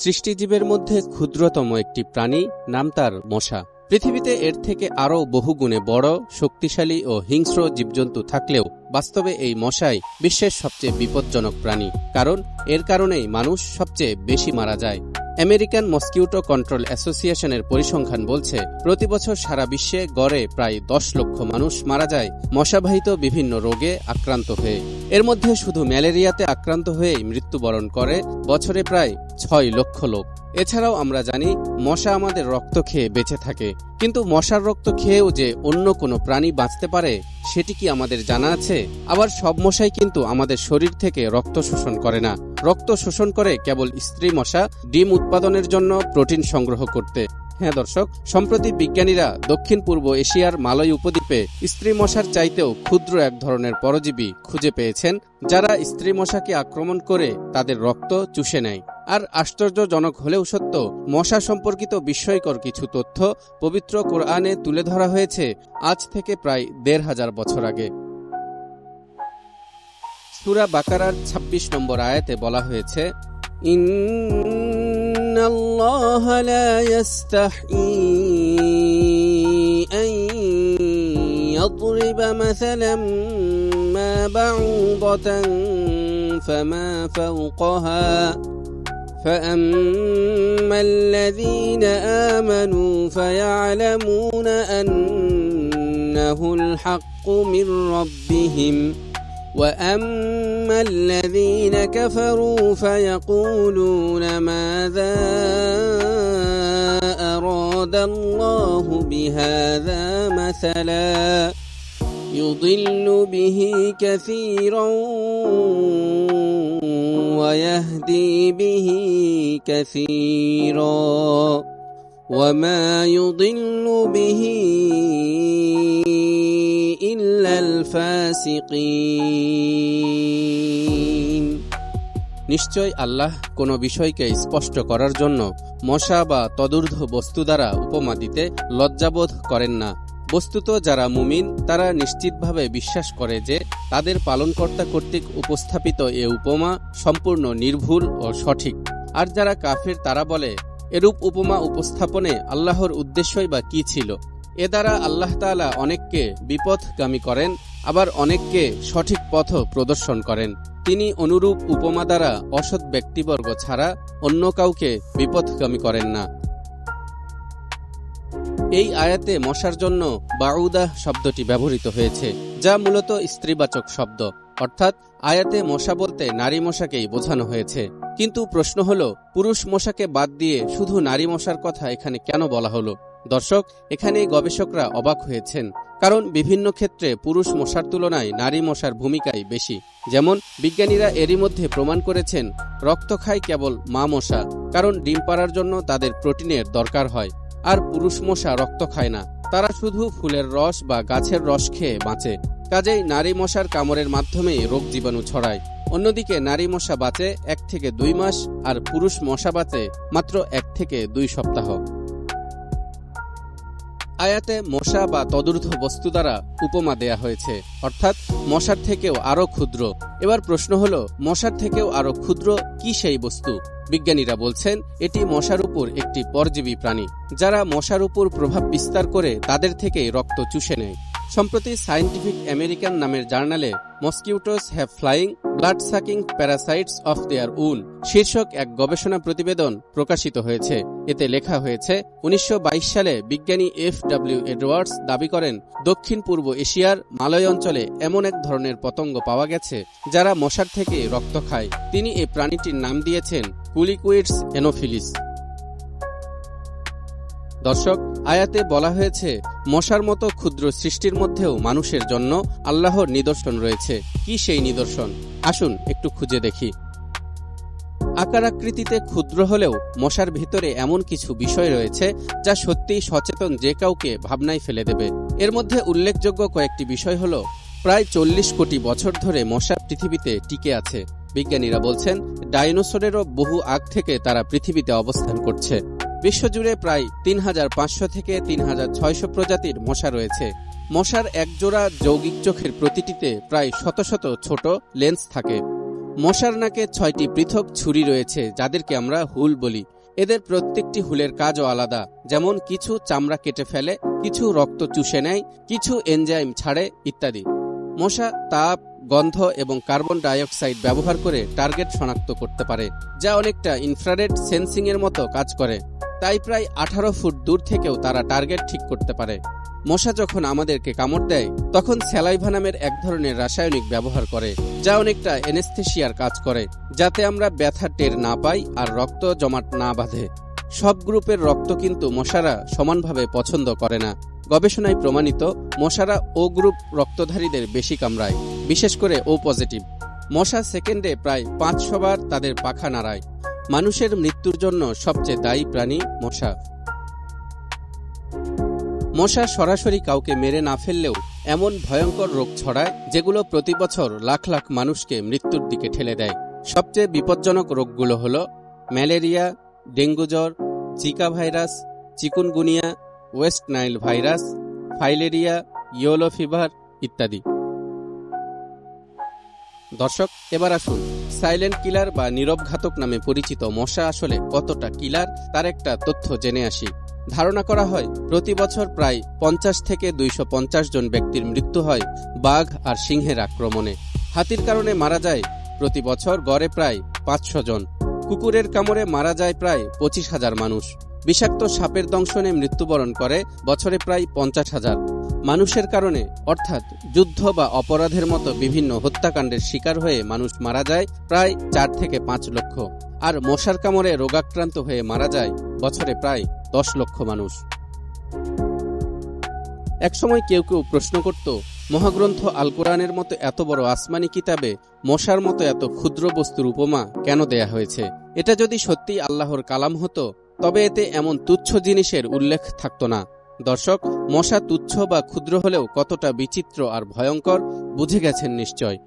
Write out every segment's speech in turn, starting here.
সৃষ্টিজীবের মধ্যে ক্ষুদ্রতম একটি প্রাণী নাম তার মশা। পৃথিবীতে এর থেকে আরও বহুগুণে বড়, শক্তিশালী ও হিংস্র জীবজন্তু থাকলেও বাস্তবে এই মশাই বিশ্বের সবচেয়ে বিপজ্জনক প্রাণী। কারণ এর কারণেই মানুষ সবচেয়ে বেশি মারা যায়। আমেরিকান মস্কিউটো কন্ট্রোল অ্যাসোসিয়েশনের পরিসংখ্যান বলছে, প্রতি বছর সারা বিশ্বে গড়ে প্রায় দশ লক্ষ মানুষ মারা যায় মশাবাহিত বিভিন্ন রোগে আক্রান্ত হয়ে। এর মধ্যে শুধু ম্যালেরিয়াতে আক্রান্ত হয়েই মৃত্যুবরণ করে, বছরে প্রায় ছয় লক্ষ লোক। এছাড়াও আমরা জানি, মশা আমাদের রক্ত খেয়ে বেঁচে থাকে। কিন্তু মশার রক্ত খেয়েও যে অন্য কোনো প্রাণী বাঁচতে পারে, সেটি কি আমাদের জানা আছে? আবার সব মশাই কিন্তু আমাদের শরীর থেকে রক্ত শোষণ করে না। রক্ত শোষণ করে কেবল স্ত্রী মশা, ডিম উৎপাদনের জন্য প্রোটিন সংগ্রহ করতে। হ্যাঁ দর্শক, সম্প্রতি বিজ্ঞানীরা দক্ষিণ পূর্ব এশিয়ার মালয় উপদ্বীপে স্ত্রী মশার চাইতেও ক্ষুদ্র এক ধরনের পরজীবী খুঁজে পেয়েছেন, যারা স্ত্রী মশাকে আক্রমণ করে তাদের রক্ত চুষে নেয়। আর আশ্চর্যজনক হলেও সত্য মশা সম্পর্কিত বিস্ময়কর কিছু তথ্য পবিত্র কোরআনে তুলে ধরা হয়েছে আজ থেকে প্রায় দেড় হাজার বছর আগে সুরা বাকারার ২৬ নম্বর আয়াতে বলা হয়েছে إن الله لا يستحيي أن يضرب مثلا ما بعوضة فما فوقها فأما الذين آمنوا فيعلمون أنه الحق من ربهم وأما الذين كفروا فيقولون ماذا أراد الله بهذا مثلا يضل به كثيرا ويهدي به كثيرا وما يضل به إلا الفاسقين নিশ্চয় আল্লাহ কোনো বিষয়কে স্পষ্ট করার জন্য মশা বা তদূর্ধ্ব বস্তু দ্বারা উপমা দিতে লজ্জাবোধ করেন না বস্তুত যারা মুমিন, তারা নিশ্চিতভাবে বিশ্বাস করে যে তাদের পালনকর্তা কর্তৃক উপস্থাপিত এ উপমা সম্পূর্ণ নির্ভুল ও সঠিক। আর যারা কাফের, তারা বলে, এরূপ উপমা উপস্থাপনে আল্লাহর উদ্দেশ্যই বা কি ছিল? এ দ্বারা আল্লাহ তাআলা অনেককে বিপথগামী করেন, আবার অনেককে সঠিক পথ প্রদর্শন করেন। তিনি অনুরূপ উপমা দ্বারা অসৎ ব্যক্তিবর্গ ছাড়া অন্য কাউকে বিপথগামী করেন না। এই আয়াতে মশার জন্য বাউদাহ শব্দটি ব্যবহৃত হয়েছে, যা মূলত স্ত্রীবাচক শব্দ। অর্থাৎ আয়াতে মশা বলতে নারী মশাকেই বোঝানো হয়েছে। কিন্তু প্রশ্ন হল, পুরুষ মশাকে বাদ দিয়ে শুধু নারী মশার কথা এখানে কেন বলা হলো? দর্শক এখানে গবেষকরা অবাক হয়েছেন, কারণ বিভিন্ন ক্ষেত্রে পুরুষ মশার তুলনায় নারী মশার ভূমিকাই বেশি। যেমন, বিজ্ঞানীরা এরই মধ্যে প্রমাণ করেছেন, রক্ত খায় কেবল মা মশা, কারণ ডিম পাড়ার জন্য তাদের প্রোটিনের দরকার হয়। আর পুরুষ মশা রক্ত খায় না। তারা শুধু ফুলের রস বা গাছের রস খেয়ে বাঁচে। কাজেই নারী মশার কামড়ের মাধ্যমে রোগ জীবাণু ছড়ায়। অন্যদিকে নারী মশা বাঁচে এক থেকে দুই মাস আর পুরুষ মশা বাঁচে মাত্র এক থেকে দুই সপ্তাহ। আয়াতে মশা বা তদূর্ধ্ব বস্তু দ্বারা উপমা দেয়া হয়েছে। অর্থাৎ, মশার থেকেও আরও ক্ষুদ্র। এবার প্রশ্ন হল, মশার থেকেও আরও ক্ষুদ্র কি সেই বস্তু? বিজ্ঞানীরা বলছেন, এটি মশার উপর একটি পরজীবী প্রাণী, যারা মশার উপর প্রভাব বিস্তার করে তাদের থেকে রক্ত চুষে নেয়। সম্প্রতি সায়েন্টিফিক আমেরিকান নামের জার্নালে mosquitoes have flying, blood sucking parasites of their own শীর্ষক এক গবেষণা প্রতিবেদন প্রকাশিত হয়েছে। এতে লেখা হয়েছে, উনিশশো বাইশ সালে বিজ্ঞানী এফ ডাব্লিউ এডওয়ার্ডস দাবি করেন, দক্ষিণ পূর্ব এশিয়ার মালয় অঞ্চলে এমন এক ধরনের পতঙ্গ পাওয়া গেছে, যারা মশার থেকে রক্ত খায়। তিনি এই প্রাণীটির নাম দিয়েছেন কুলিকুইডস এনোফিলিস দর্শক আয়াতে বলা হয়েছে, মশার মতো ক্ষুদ্র সৃষ্টির মধ্যেও মানুষের জন্য আল্লাহর নিদর্শন রয়েছে। কি সেই নিদর্শন? আসুন একটু খুঁজে দেখি। আকার আকৃতিতে ক্ষুদ্র হলেও মশার ভিতরে এমন কিছু বিষয় রয়েছে যা সত্যিই সচেতন যে কাউকে ভাবনায় ফেলে দেবে। এর মধ্যে উল্লেখযোগ্য কয়েকটি বিষয় হল, প্রায় চল্লিশ কোটি বছর ধরে মশা পৃথিবীতে টিকে আছে। বিজ্ঞানীরা বলছেন, ডাইনোসরেরও বহু আগ থেকে তারা পৃথিবীতে অবস্থান করছে। বিশ্বজুড়ে প্রায় তিন হাজার পাঁচশো থেকে তিন হাজার ছয়শো প্রজাতির মশা রয়েছে। মশার একজোড়া যৌগিক চোখের প্রতিটিতে প্রায় শত শত ছোট লেন্স থাকে। মশার নাকে ছয়টি পৃথক ছুরি রয়েছে, যাদেরকে আমরা হুল বলি। এদের প্রত্যেকটি হুলের কাজও আলাদা। যেমন কিছু চামড়া কেটে ফেলে, কিছু রক্ত চুষে নেয়, কিছু এনজাইম ছাড়ে ইত্যাদি। মশা তাপ, গন্ধ এবং কার্বন ডাইঅক্সাইড ব্যবহার করে টার্গেট শনাক্ত করতে পারে, যা অনেকটা ইনফ্রারেড সেন্সিং এর মতো কাজ করে। তাই প্রায় আঠারো ফুট দূর থেকেও তারা টার্গেট ঠিক করতে পারে। মশা যখন আমাদেরকে কামড় দেয়, তখন স্যালাইভা নামের এক ধরনের রাসায়নিক ব্যবহার করে, যা অনেকটা এনেস্থেশিয়ার কাজ করে, যাতে আমরা ব্যথা টের না পাই আর রক্ত জমাট না বাঁধে। সব গ্রুপের রক্ত কিন্তু মশারা সমানভাবে পছন্দ করে না। গবেষণায় প্রমাণিত, মশারা ও গ্রুপ রক্তধারীদের বেশি কামড়ায়, বিশেষ করে ও পজিটিভ। মশা সেকেন্ডে প্রায় পাঁচশো বার তাদের পাখা নাড়ায়। মানুষের মৃত্যুর জন্য সবচেয়ে দায়ী প্রাণী মশা। মশা সরাসরি কাউকে মেরে না ফেললেও এমন ভয়ঙ্কর রোগ ছড়ায় যেগুলো প্রতি বছর লাখ লাখ মানুষকে মৃত্যুর দিকে ঠেলে দেয়। সবচেয়ে বিপজ্জনক রোগগুলো হল ম্যালেরিয়া, ডেঙ্গু জ্বর, Zika virus, chikungunya, West Nile virus, filaria, yellow fever ইত্যাদি। দর্শক, এবার আসুন। সাইলেন্ট কিলার বা নীরব ঘাতক নামে পরিচিত মশা আসলে কতটা কিলার, তার একটা তথ্য জেনে আসি। ধারণা করা হয়, প্রতি বছর প্রায় পঞ্চাশ থেকে দুইশ পঞ্চাশ জন ব্যক্তির মৃত্যু হয় বাঘ আর সিংহের আক্রমণে। হাতির কারণে মারা যায় প্রতি বছর গড়ে প্রায় পাঁচশো জন। কুকুরের কামড়ে মারা যায় প্রায় পঁচিশ হাজার মানুষ। বিষাক্ত সাপের দংশনে মৃত্যুবরণ করে বছরে প্রায় পঞ্চাশ হাজার। মানুষের কারণে, অর্থাৎ যুদ্ধ বা অপরাধের মতো বিভিন্ন হত্যাকাণ্ডের শিকার হয়ে মানুষ মারা যায় প্রায় চার থেকে পাঁচ লক্ষ। আর মশার কামড়ে রোগাক্রান্ত হয়ে মারা যায় বছরে প্রায় দশ লক্ষ মানুষ। একসময় কেউ কেউ প্রশ্ন করত, মহাগ্রন্থ আল কোরআনের মতো এত বড় আসমানি কিতাবে মশার মতো এত ক্ষুদ্র বস্তুর উপমা কেন দেয়া হয়েছে? এটা যদি সত্যি আল্লাহর কালাম হতো, তবে এতে এমন তুচ্ছ জিনিসের উল্লেখ থাকত না। দর্শক, মশা তুচ্ছ বা ক্ষুদ্র হলেও কতটা বিচিত্র আর ভয়ঙ্কর, বুঝে গেছেন নিশ্চয়।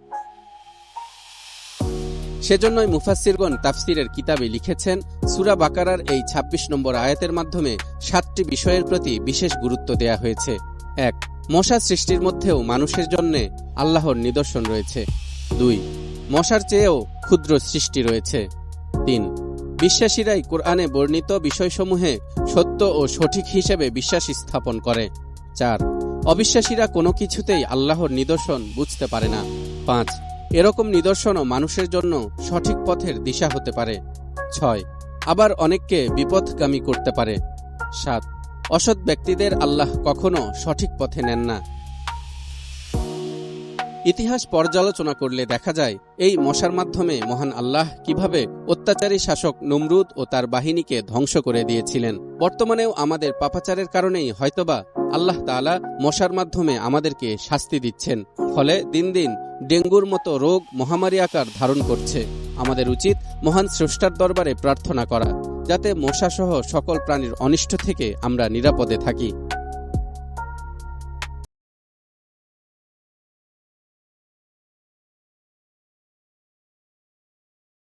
সেজন্যই মুফাসিরগণ তাফসিরের কিতাবে লিখেছেন, সুরা বাকারার এই ২৬ নম্বর আয়াতের মাধ্যমে সাতটি বিষয়ের প্রতি বিশেষ গুরুত্ব দেয়া হয়েছে। এক, মশা সৃষ্টির মধ্যেও মানুষের জন্য আল্লাহর নিদর্শন রয়েছে। দুই, মশার চেয়েও ক্ষুদ্র সৃষ্টি রয়েছে। তিন বিশ্বাসীরাই কোরআনে বর্ণিত বিষয়সমূহে সত্য ও সঠিক হিসেবে বিশ্বাস স্থাপন করে। চার, অবিশ্বাসীরা কোনো কিছুতেই আল্লাহর নিদর্শন বুঝতে পারে না। পাঁচ, এরকম নিদর্শনও মানুষের জন্য সঠিক পথের দিশা হতে পারে। ছয়, আবার অনেককে বিপথগামী করতে পারে। সাত, অসৎ ব্যক্তিদের আল্লাহ কখনো সঠিক পথে নেন না। ইতিহাস পর্যালোচনা করলে দেখা যায়, এই মশার মাধ্যমে মহান আল্লাহ কীভাবে অত্যাচারী শাসক নমরুদ ও তার বাহিনীকে ধ্বংস করে দিয়েছিলেন। বর্তমানেও আমাদের পাপাচারের কারণেই হয়তোবা আল্লাহ তাআলা মশার মাধ্যমে আমাদেরকে শাস্তি দিচ্ছেন। ফলে দিন দিন ডেঙ্গুর মতো রোগ মহামারী আকার ধারণ করছে। আমাদের উচিত মহান স্রষ্টার দরবারে প্রার্থনা করা, যাতে মশাসহ সকল প্রাণীর অনিষ্ট থেকে আমরা নিরাপদে থাকি।